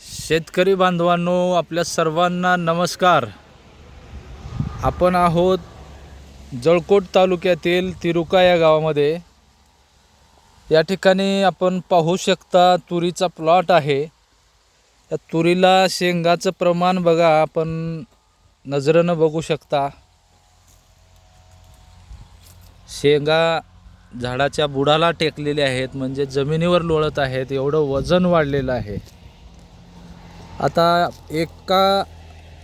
शेतकरी बांधवांनो आपल्या सर्वांना नमस्कार. आपण आहोत जळकोट तालुक्यातील तिरुका या गावामध्ये. या ठिकाणी आपण पाहू शकता तुरीचा प्लॉट आहे. या तुरीला शेंगाचं प्रमाण बघा आपण नजरेनं बघू शकता. शेंगा झाडाच्या बुडाला टेकलेल्या आहेत म्हणजे जमिनीवर लोळत आहेत एवढं वजन वाढलेलं आहे. आता एका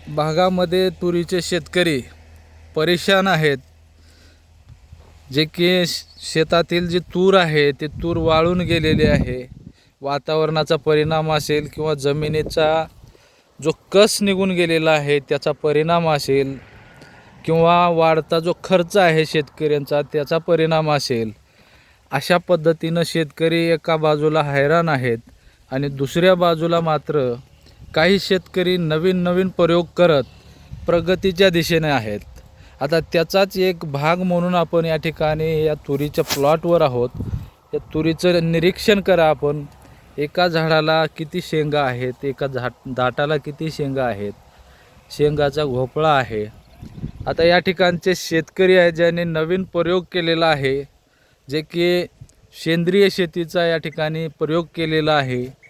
भागामध्ये तुरीचे शेतकरी परेशान आहेत. जे की श- शेतातील जी तूर आहे ते तूर वाळून गेलेली आहे. वातावरणाचा परिणाम असेल किंवा जमिनीचा जो कस निघून गेलेला आहे त्याचा परिणाम असेल किंवा वाढता जो खर्च आहे शेतकऱ्यांचा त्याचा परिणाम असेल. अशा पद्धतीनं शेतकरी एका बाजूला हैराण आहेत आणि दुसऱ्या बाजूला मात्र काही शेतकरी नवीन नवीन प्रयोग करत प्रगतीच्या दिशेने आहेत. आता त्याचाच एक भाग म्हणून आपण या ठिकाणी या तुरीच्या प्लॉटवर आहोत. या तुरीचं निरीक्षण करा आपण. एका झाडाला किती शेंगा आहेत? एका झाट दाटाला किती शेंगा आहेत? शेंगाचा घोपळा आहे. आता या ठिकाणचे शेतकरी आहेत ज्यांनी नवीन प्रयोग केलेला आहे. जे की सेंद्रिय शेतीचा या ठिकाणी प्रयोग केलेला आहे.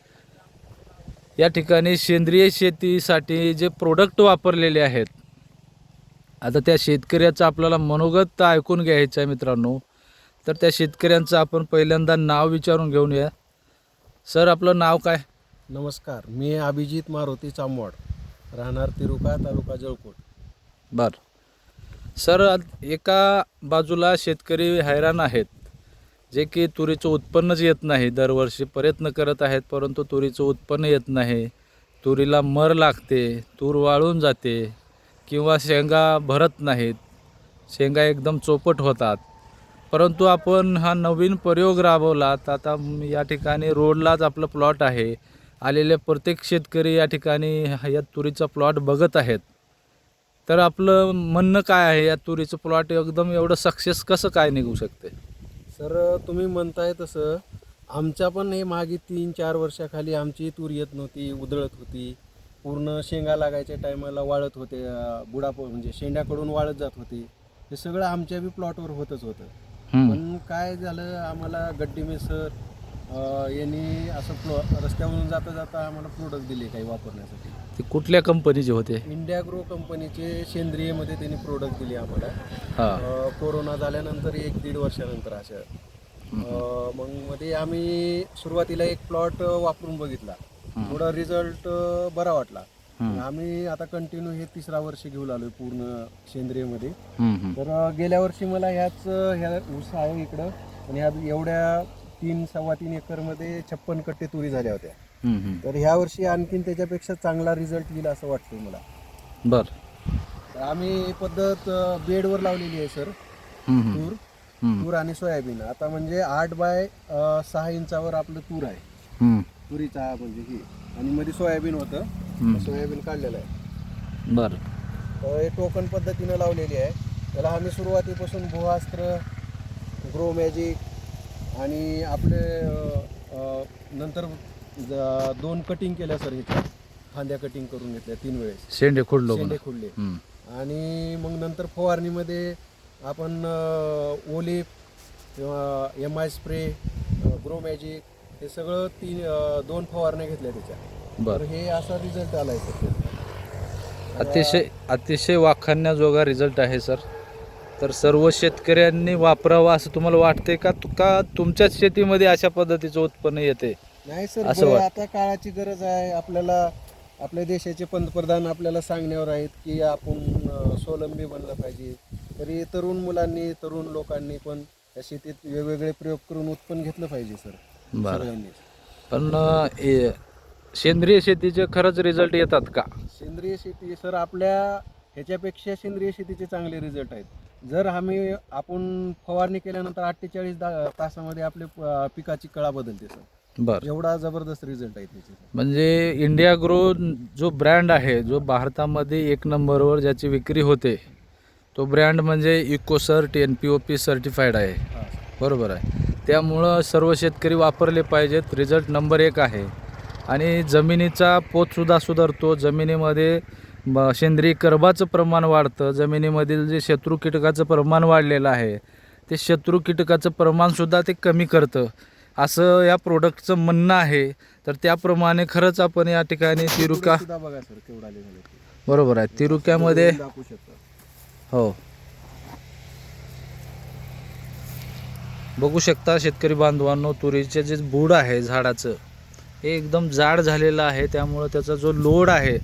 या ठिकाणी सेंद्रिय शेतीसाठी जे प्रोडक्ट वापरलेले आहेत आता त्या शेतकऱ्याचं आपल्याला मनोगत ऐकून घ्यायचं आहे मित्रांनो. तर त्या शेतकऱ्यांचं आपण पहिल्यांदा नाव विचारून घेऊन या सर आपलं नाव काय? नमस्कार मी अभिजित मारुती चांबवाड राहणार तिरुका तालुका जळकोट. बर. सर एका बाजूला शेतकरी हैराण आहेत. जे की तुरीचं उत्पन्नच येत नाही दरवर्षी प्रयत्न करत आहेत परंतु तुरीचं उत्पन्न येत नाही. तुरीला मर लागते तूर वाळून जाते किंवा शेंगा भरत नाहीत. शेंगा एकदम चोपट होतात. परंतु आपण हा नवीन प्रयोग राबवला तर आता या ठिकाणी रोडलाच आपलं प्लॉट आहे. आलेले प्रत्येक शेतकरी या ठिकाणी या तुरीचा प्लॉट बघत आहेत. तर आपलं म्हणणं काय आहे? या तुरीचं प्लॉट एकदम एवढं सक्सेस कसं काय निघू शकते? सर तुम्ही म्हणताय तसं. आमच्या पण हे मागे तीन चार वर्षाखाली आमची तूर येत नव्हती उधळत होती. पूर्ण शेंगा लागायच्या टायमाला वाळत होते बुडाप म्हणजे शेंड्याकडून वाळत जात होती. हे सगळं आमच्या बी प्लॉटवर होतच होतं. पण काय झालं आम्हाला गड्डीमे सर अं, यांनी असं प्लॉ रस्त्यावरून जाता जाता आम्हाला प्रोडक्ट दिले काही वापरण्यासाठी. ते कुठल्या कंपनीचे होते? इंडिया ग्रो कंपनीचे सेंद्रियमध्ये त्यांनी प्रोडक्ट दिले आम्हाला. हां. अ, कोरोना झाल्यानंतर एक दीड वर्षानंतर अशा. अ, मग मध्ये आम्ही सुरुवातीला एक प्लॉट वापरून बघितला. थोडा रिझल्ट बरा वाटला. आम्ही आता कंटिन्यू हे तिसरा वर्ष घेऊन आलोय पूर्ण सेंद्रियमध्ये. हम्म, हम्म. तर अ, गेल्या वर्षी मला ह्याच ह्या ऊस आहे इकडं. आणि ह्या एवढ्या तीन सव्वा तीन एकरमध्ये छप्पन कट्टे तुरी झाल्या होत्या. हम्म. तर ह्या वर्षी आणखीन त्याच्यापेक्षा चांगला रिझल्ट येईल असं वाटतंय मला. बर. तर आम्ही ही पद्धत अ, बेडवर लावलेली आहे सर. हम्म, हम्म. तूर हम्म, तूर आणि सोयाबीन. आता म्हणजे आठ बाय अ, सहा इंचावर आपलं तूर आहे. हम्म, तुरीचा म्हणजे ही. आणि मध्ये सोयाबीन होतं. सोयाबीन काढलेलं आहे. बर. तर हे टोकन पद्धतीनं लावलेली आहे. त्याला आम्ही सुरुवातीपासून भूहास्त्र ग्रो मॅजिक आणि आपले नंतर दोन कटिंग केल्या सर ह्याच्या. फांद्या कटिंग करून घेतल्या तीन वेळेस. शेंडे खुडलो शेंडे खुडले. आणि मग नंतर फवारणीमध्ये आपण अ, ओलिप किंवा M I spray grow magic हे सगळं तीन दोन फवारण्या घेतल्या त्याच्या. बर. तर हे असा रिझल्ट आलाय सर अतिशय अतिशय वाखाणण्याजोगा रिझल्ट आहे सर तर सर्व शेतकऱ्यांनी वापरावं असं तुम्हाला वाटतंय का? तु- का तुमच्याच शेतीमध्ये अशा पद्धतीचं उत्पन्न येते नाही सर असं वाट- आता काळाची गरज आहे. आपल्याला आपल्या देशाचे पंतप्रधान आपल्याला सांगण्यावर आहेत की आपण अ, स्वावलंबी बनलं पाहिजे. तरी तरुण मुलांनी तरुण लोकांनी पण या शेतीत वेगवेगळे प्रयोग करून उत्पन्न घेतलं पाहिजे सर. बरं. सगळ्यांनी. पण अं, सेंद्रिय शेतीचे खरंच रिझल्ट येतात का? सेंद्रिय शेती सर आपल्या ह्याच्यापेक्षा सेंद्रिय शेतीचे चांगले रिझल्ट आहेत. जर आम्ही आपण फवारणी केल्यानंतर अठ्ठेचाळीस तासामध्ये आपले प- पिकाची कळा बदलते सर. बर. एवढा जबरदस्त रिझल्ट आहे त्याचे सर. म्हणजे इंडिया ग्रो जो ब्रँड आहे जो भारतामध्ये एक नंबरवर ज्याची विक्री होते तो ब्रँड म्हणजे Ecocert N P O P certified आहे. हां सर. बरोबर आहे. त्यामुळं सर्व शेतकरी वापरले पाहिजेत. रिझल्ट नंबर एक आहे. आणि जमिनीचा पोतसुद्धा सुधारतो. जमिनीमध्ये ब- सेंद्रिय कर्बाचं प्रमाण वाढतं. जमिनीमधील जे शत्रू कीटकाचं प्रमाण वाढलेलं आहे ते शत्रू कीटकाचं प्रमाणसुद्धा ते कमी करतं. असं या प्रोडक्टचं म्हणणं आहे. तर त्याप्रमाणे खरंच आपण या ठिकाणी तिरुका बघा सर केवढा. बरोबर आहे. तिरुक्यामध्ये हो. बघू शकता शेतकरी बांधवांनो तुरीचे जे बूड आहे झाडाचं हे एकदम जाड झालेलं आहे. त्यामुळं त्याचा जो लोड आहे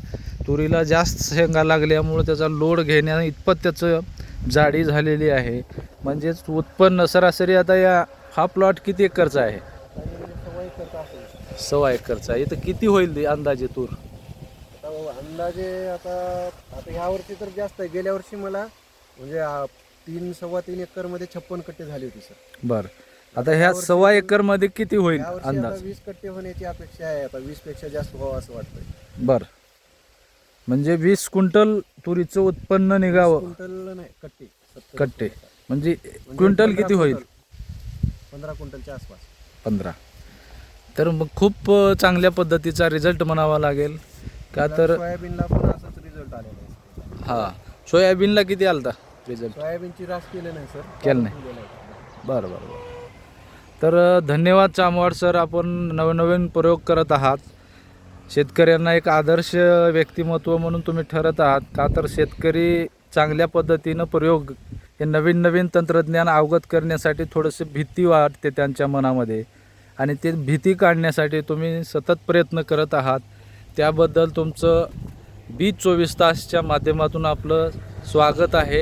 तुरीला जास्त शेंगा लागल्यामुळं त्याचा लोड घेण्या इतपत त्याचं जाडी झालेली आहे. म्हणजेच उत्पन्न सरासरी आता या हा प्लॉट किती एकरचा आहे? सव्वा एकरचा. आहे इथं किती होईल अंदाजे तूर? अंदाजे आता आता ह्या वर्षी तर जास्त आहे. गेल्या वर्षी मला म्हणजे तीन सव्वा तीन एकरमध्ये छप्पन कट्टे झाली होती सर. बरं. आता ह्या सव्वा एकरमध्ये किती होईल अंदाज? वीस कट्टे होण्याची अपेक्षा आहे. आता वीसपेक्षा जास्त व्हावं असं वाटतंय. बर. म्हणजे वीस क्विंटल तुरीचं उत्पन्न निघावं. क्विंटल नाही कट्टे. सत्तर कट्टे. म्हणजे म्हणजे क्विंटल किती होईल? क्विंटल. पंधरा क्विंटलच्या आसपास. पंधरा. तर मग खूप अ, चांगल्या पद्धतीचा रिझल्ट म्हणावा लागेल. का तर सोयाबीनला पण असाच रिझल्ट आलेला आहे. हा. सोयाबीनला किती आलता रिझल्ट? सोयाबीनची रास केले नाही सर. केलं नाही. केलेलं आहे. बरं बरं बरं. तर अ, धन्यवाद चामवाड सर आपण नवनवीन प्रयोग करत आहात. शेतकऱ्यांना एक आदर्श व्यक्तिमत्व म्हणून तुम्ही ठरत आहात का तर शेतकरी चांगल्या पद्धतीनं प्रयोग हे नवीन नवीन तंत्रज्ञान अवगत करण्यासाठी थोडंसं भीती वाटते त्यांच्या मनामध्ये. आणि ते भीती काढण्यासाठी तुम्ही सतत प्रयत्न करत आहात. त्याबद्दल तुमचं बी चोवीस तासच्या माध्यमातून आपलं स्वागत आहे.